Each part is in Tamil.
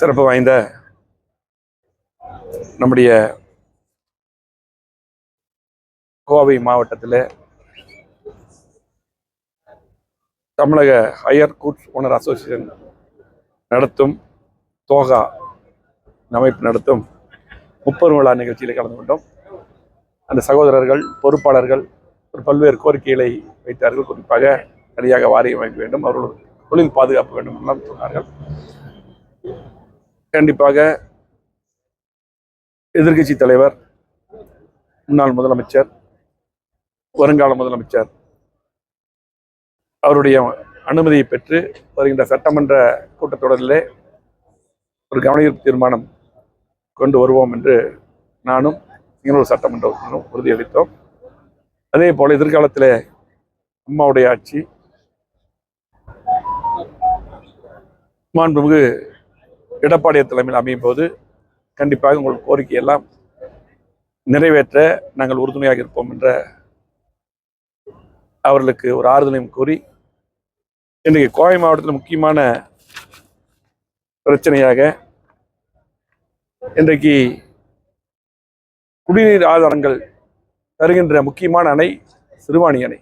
சிறப்பு வாய்ந்த நம்முடைய கோவை மாவட்டத்தில் தமிழக ஹையர் கூட்ஸ் ஓனர் அசோசியேஷன் நடத்தும் தோகா அமைப்பு நடத்தும் முப்பது விழா நிகழ்ச்சியில் கலந்து கொண்டோம். அந்த சகோதரர்கள் பொறுப்பாளர்கள் ஒரு பல்வேறு கோரிக்கைகளை வைத்தார்கள். குறிப்பாக சரியாக வாரியம் அமைக்க வேண்டும் அவர்கள் தொழில் பாதுகாப்பு வேண்டும் எல்லாம் சொன்னார்கள். கண்டிப்பாக எதிர்கட்சி தலைவர் முன்னாள் முதலமைச்சர் வருங்கால முதலமைச்சர் அவருடைய அனுமதியை பெற்று வருகின்ற சட்டமன்ற கூட்டத்தொடரிலே ஒரு கவனஈர்ப்பு தீர்மானம் கொண்டு வருவோம் என்று நானும் இன்னொரு சட்டமன்ற உறுப்பினரும் உறுதியளித்தோம். அதே போல் எதிர்காலத்தில் அம்மாவுடைய ஆட்சி மாண்புமிகு எடப்பாடியார் தலைமையில் அமையும் போது கண்டிப்பாக உங்கள் கோரிக்கையெல்லாம் நிறைவேற்ற நாங்கள் உறுதுணையாக இருப்போம் என்ற அவர்களுக்கு ஒரு ஆறுதலையும் கூறி இன்றைக்கு கோவை மாவட்டத்தில் முக்கியமான பிரச்சனையாக இன்றைக்கு குடிநீர் ஆதாரங்கள் தருகின்ற முக்கியமான அணை சிறுவாணி அணை.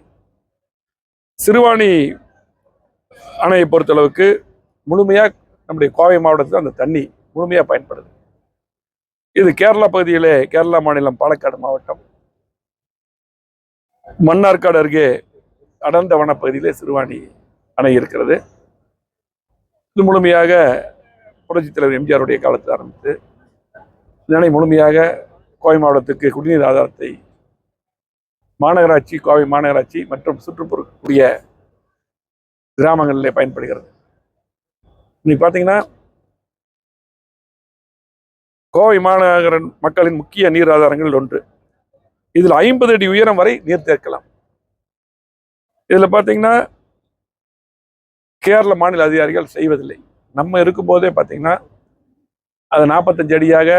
சிறுவாணி அணையை பொறுத்தளவுக்கு முழுமையாக நம்முடைய கோவை மாவட்டத்தில் அந்த தண்ணி முழுமையாக பயன்படுது. இது கேரளா பகுதியிலே கேரளா மாநிலம் பாலக்காடு மாவட்டம். மன்னார்காடு அருகே அடர்ந்த வனப்பகுதியிலே சிறுவாணி அணை இருக்கிறது. இது முழுமையாக புரட்சித் தலைவர் எம்ஜிஆருடைய காலத்தில் ஆரம்பித்து இந்த அணை முழுமையாக கோவை மாவட்டத்துக்கு குடிநீர் ஆதாரத்தை மாநகராட்சி கோவை மாநகராட்சி மற்றும் சுற்றுப்புறக்கூடிய கிராமங்களிலே பயன்படுகிறது. இன்னைக்கு பார்த்தீங்கன்னா கோவை மாநகர மக்களின் முக்கிய நீர் ஆதாரங்களில் ஒன்று. இதில் ஐம்பது அடி உயரம் வரை நீர் தேக்கலாம் இதில் பார்த்தீங்கன்னா கேரள மாநில அதிகாரிகள் செய்வதில்லை. நம்ம இருக்கும்போதே பார்த்தீங்கன்னா அது நாற்பத்தஞ்சு அடியாக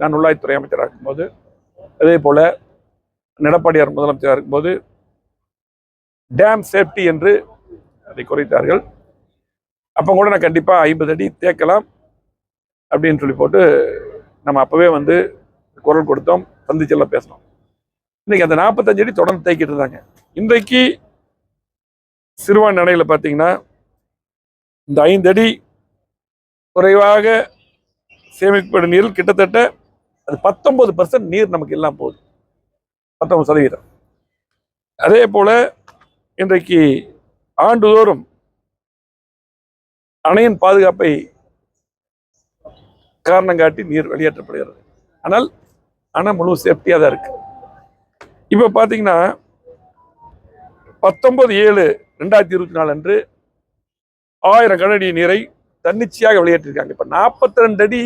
நான் உள்ளாய்த்துறை அமைச்சராக இருக்கும்போது அதே போல எடப்பாடியார் முதலமைச்சராக இருக்கும்போது டேம் சேஃப்டி என்று அதை குறைத்தார்கள். அப்போ கூட நான் கண்டிப்பாக ஐம்பது அடி தேக்கலாம் அப்படின்னு சொல்லி போட்டு நம்ம அப்போவே வந்து குரல் கொடுத்தோம் சந்திச்செல்லாம் பேசினோம். இன்றைக்கி அந்த நாற்பத்தஞ்சு அடி தொடர்ந்து தேய்க்கிட்டு இருந்தாங்க. இன்றைக்கு சிறுவான் நடையில் பார்த்தீங்கன்னா இந்த ஐந்து அடி குறைவாக சேமிக்கப்படும் நீரில் கிட்டத்தட்ட அது பத்தொன்பது பர்சன்ட் நீர் நமக்கு எல்லாம் போகுது. பத்தொன்பது சதவீதம். அதே போல் இன்றைக்கு ஆண்டுதோறும் அணையின் பாதுகாப்பை காரணம் காட்டி நீர் வெளியேற்றப்படுகிறது. ஆனால் அணை முழு சேஃப்டியாக தான் இருக்குது இப்போ பார்த்தீங்கன்னா பத்தொன்பது ஏழு ரெண்டாயிரத்தி இருபத்தி நாலு அன்று ஆயிரம் கனடி நீரை தன்னிச்சையாக வெளியேற்றிருக்காங்க. இப்போ நாற்பத்தி ரெண்டு அடி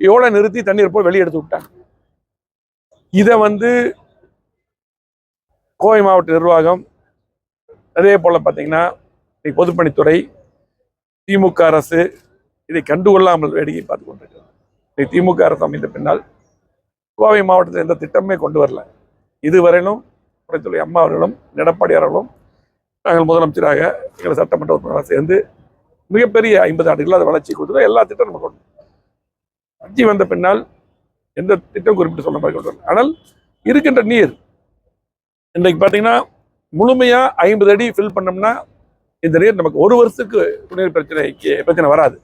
எவ்வளோ நிறுத்தி தண்ணீர் போய் வெளியெடுத்து விட்டாங்க. இதை வந்து கோவை மாவட்ட நிர்வாகம் அதே போல் பார்த்தீங்கன்னா இன்னைக்கு பொதுப்பணித்துறை திமுக அரசு இதை கண்டுகொள்ளாமல் வேடிக்கை பார்த்து கொண்டிருக்கிறது. இதை திமுக அரசு அமைந்த பின்னால் கோவை மாவட்டத்தில் எந்த திட்டமே கொண்டு வரல. இதுவரையிலும் துறைத்துறை அம்மா அவர்களும் எடப்பாடி அவர்களும் நாங்கள் முதலமைச்சராக எங்கள் சட்டமன்ற உறுப்பினராக சேர்ந்து மிகப்பெரிய ஐம்பது ஆண்டுகள் அதை வளர்ச்சி கொடுத்துருவோம் எல்லா திட்டம் நம்ம கொண்டு ஆட்சி வந்த பின்னால் எந்த திட்டம் குறிப்பிட்டு சொல்ல மாதிரி கொண்டு ஆனால் இருக்கின்ற நீர் இன்றைக்கு பார்த்தீங்கன்னா முழுமையாக ஐம்பது அடி ஃபில் பண்ணோம்னா இந்த நீர் நமக்கு ஒரு வருஷத்துக்கு குடிநீர் பிரச்சனைக்கு பிரச்சனை வராது.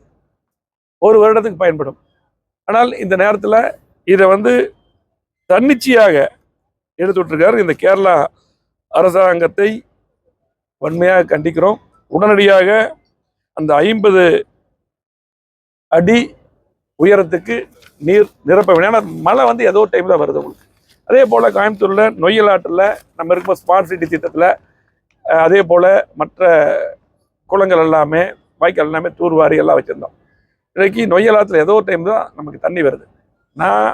ஒரு வருடத்துக்கு பயன்படும். ஆனால் இந்த நேரத்தில் இதை வந்து தன்னிச்சையாக எடுத்துட்ருக்காரு இந்த கேரளா அரசாங்கத்தை வன்மையாக கண்டிக்கிறோம். உடனடியாக அந்த ஐம்பது அடி உயரத்துக்கு நீர் நிரப்ப வேண்டும் ஏன்னா மழை வந்து ஏதோ டைமில் வருது உங்களுக்கு. அதே போல் கோயம்புத்தூரில் நொய்யல் ஆற்றில் நம்ம இருக்கிற ஸ்மார்ட் சிட்டி திட்டத்தில் அதே போல் மற்ற குளங்கள் எல்லாமே வாய்க்கால் எல்லாமே தூர்வாரி எல்லாம் வச்சுருந்தோம். இன்றைக்கி நொய்யலாத்தில் ஏதோ ஏதோ டைம் தான் நமக்கு தண்ணி வருது. நான்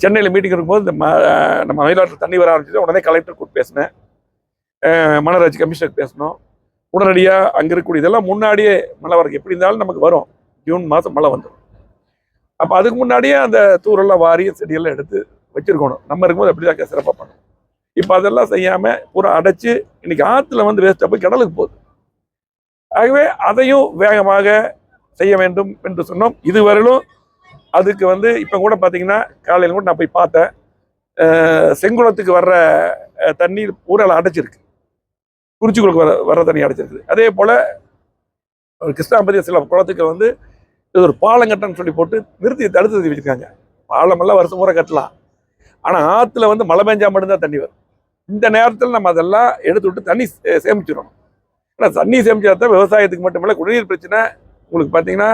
சென்னையில் மீட்டிங் இருக்கும்போது இந்த ம- நம்ம நொய்யலாற்றில் தண்ணி வர ஆரம்பிச்சது உடனே கலெக்டர் கூட்டு பேசினேன். அஹ், மாநகராட்சி கமிஷனர் பேசணும் உடனடியாக அங்கே இருக்கக்கூடிய இதெல்லாம் முன்னாடியே மழை வரக்கு எப்படி இருந்தாலும் நமக்கு வரும். ஜூன் மாதம் மழை வந்துடும் அப்போ அதுக்கு முன்னாடியே அந்த தூரெல்லாம் வாரி செடியெல்லாம் எடுத்து வச்சிருக்கணும். நம்ம இருக்கும்போது அப்படி தான் சிறப்பாக பண்ணணும். இப்போ அதெல்லாம் செய்யாமல் பூரா அடைச்சு இன்னைக்கு ஆற்றுல வந்து வேஸ்ட்டாக போய் கடலுக்கு போகுது. ஆகவே அதையும் வேகமாக செய்ய வேண்டும் என்று சொன்னோம். இதுவரையிலும் அதுக்கு வந்து இப்போ கூட பார்த்தீங்கன்னா காலையில் கூட நான் போய் பார்த்தேன். செங்குளத்துக்கு வர்ற தண்ணீர் ஊரால் அடைச்சிருக்கு. குறிச்சிக்குளுக்கு வர வர தண்ணி அடைச்சிருக்கு. அதே போல் கிருஷ்ணாபதி சில குளத்துக்கு வந்து இது ஒரு பாலம் சொல்லி போட்டு நிறுத்தி தடுத்து நிறுத்தி பாலமெல்லாம் வருஷம் பூரா கட்டலாம். ஆனால் ஆற்றுல வந்து மழை பெஞ்சா மட்டும்தான் தண்ணி வரும். இந்த நேரத்தில் நம்ம அதெல்லாம் எடுத்து விட்டு தண்ணி சேமிச்சிடணும். ஏன்னா தண்ணி சேமிச்சா தான் விவசாயத்துக்கு மட்டுமில்ல குடிநீர் பிரச்சனை உங்களுக்கு பார்த்தீங்கன்னா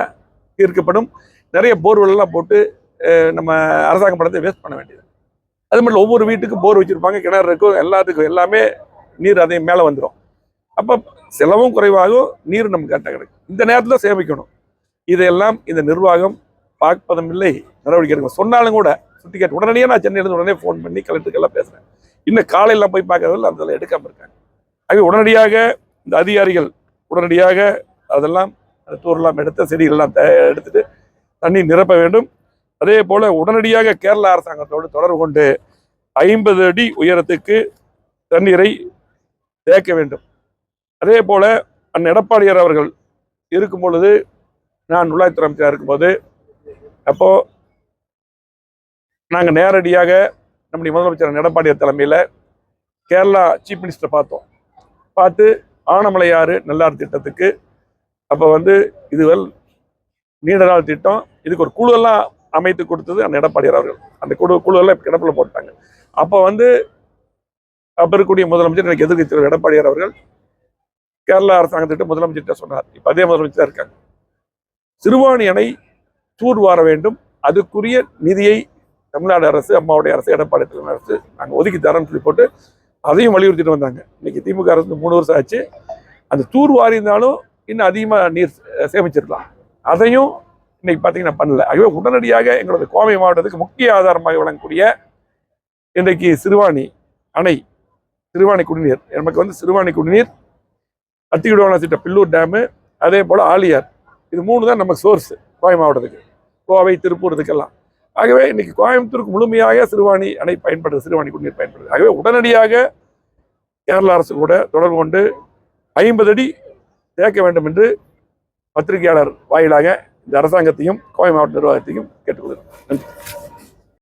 தீர்க்கப்படும். நிறைய போர்வெல்லாம் போட்டு நம்ம அரசாங்க படத்தை வேஸ்ட் பண்ண வேண்டியது. அது மட்டும் ஒவ்வொரு வீட்டுக்கும் போர் வச்சுருப்பாங்க கிணறு இருக்கும் எல்லாத்துக்கும் எல்லாமே நீர் அதே மேலே வந்துடும் அப்போ செலவும் குறைவாகும் நீர் நமக்கு கரெக்டாக கிடைக்கும். இந்த நேரத்தில் சேமிக்கணும். இதையெல்லாம் இந்த நிர்வாகம் பார்ப்பதும் இல்லை நடவடிக்கை எடுக்கணும் சொன்னாலும் கூட சுட்டி கேட்டு உடனடியாக நான் சென்னையிலேருந்து உடனே ஃபோன் பண்ணி கலெக்டருக்கெல்லாம் பேசுகிறேன் இன்னும் காலையில் போய் பார்க்கறதில்ல அதெல்லாம் எடுக்காமல் இருக்காங்க. ஆகவே உடனடியாக இந்த அதிகாரிகள் உடனடியாக அதெல்லாம் அந்த தூரெல்லாம் எடுத்து செடிகள்லாம் தே- எடுத்துட்டு தண்ணி நிரப்ப வேண்டும். அதே போல் உடனடியாக கேரள அரசாங்கத்தோடு தொடர்பு கொண்டு ஐம்பது அடி உயரத்துக்கு தண்ணீரை தேக்க வேண்டும். அதே போல் அண்ணன் எடப்பாடியார் அவர்கள் இருக்கும் பொழுது நான் உள்ளாட்சித்துறை அமைச்சராக இருக்கும்போது அப்போது நாங்கள் நேரடியாக நம்முடைய முதலமைச்சர் எடப்பாடியார் தலைமையில் கேரளா சீஃப் மினிஸ்டர் பார்த்தோம். பார்த்து ஆனமலையாறு நல்லாறு திட்டத்துக்கு அப்போ வந்து இதுவல் நீண்ட நாள் திட்டம். இதுக்கு ஒரு குழுவெல்லாம் அமைத்து கொடுத்தது அந்த எடப்பாடியார் அவர்கள். அந்த குழு குழுவெல்லாம் கிடப்பில் போட்டாங்க. அப்போ வந்து அப்போ இருக்கக்கூடிய முதலமைச்சர் எனக்கு எதிர்க்கட்சி எடப்பாடியார் அவர்கள் கேரளா அரசாங்கத்திட்ட முதலமைச்சர்கிட்ட சொன்னார். இப்போ அதே முதலமைச்சர் இருக்காங்க. சிறுவாணி அணை தூர்வார வேண்டும். அதுக்குரிய நிதியை தமிழ்நாடு அரசு அம்மாவுடைய அரசு எடப்பாடி தலைமை அரசு நாங்கள் ஒதுக்கி தரோம்னு சொல்லி போட்டு அதையும் வலியுறுத்திட்டு வந்தாங்க. இன்னைக்கு திமுக அரசு மூணு வருஷம் ஆச்சு. அந்த தூர் வாரி இருந்தாலும் இன்னும் அதிகமாக நீர் சேமிச்சிருக்கலாம். அதையும் இன்னைக்கு பார்த்தீங்கன்னா பண்ணல. ஆகவே உடனடியாக எங்களது கோவை மாவட்டத்துக்கு முக்கிய ஆதாரமாக விளங்கக்கூடிய இன்றைக்கு சிறுவாணி அணை சிறுவாணி குடிநீர். நமக்கு வந்து சிறுவாணி குடிநீர் அத்திகுடவன திட்ட பில்லூர் டேமு அதே போல் ஆலியார். இது மூணு தான் நமக்கு சோர்ஸ் கோவை மாவட்டத்துக்கு. கோவை திருப்பூர் இதுக்கெல்லாம். ஆகவே இன்னைக்கு கோயம்புத்தூருக்கு முழுமையாக சிறுவாணி அணை பயன்படுது சிறுவாணி குடிநீர் பயன்படுது. ஆகவே உடனடியாக கேரள அரசு கூட தொடர்பு கொண்டு ஐம்பது அடி தேக்க வேண்டும் என்று பத்திரிகையாளர் வாயிலாக இந்த அரசாங்கத்தையும் கோவை மாவட்ட நிர்வாகத்தையும் கேட்டுக்கொள்கிறோம். நன்றி.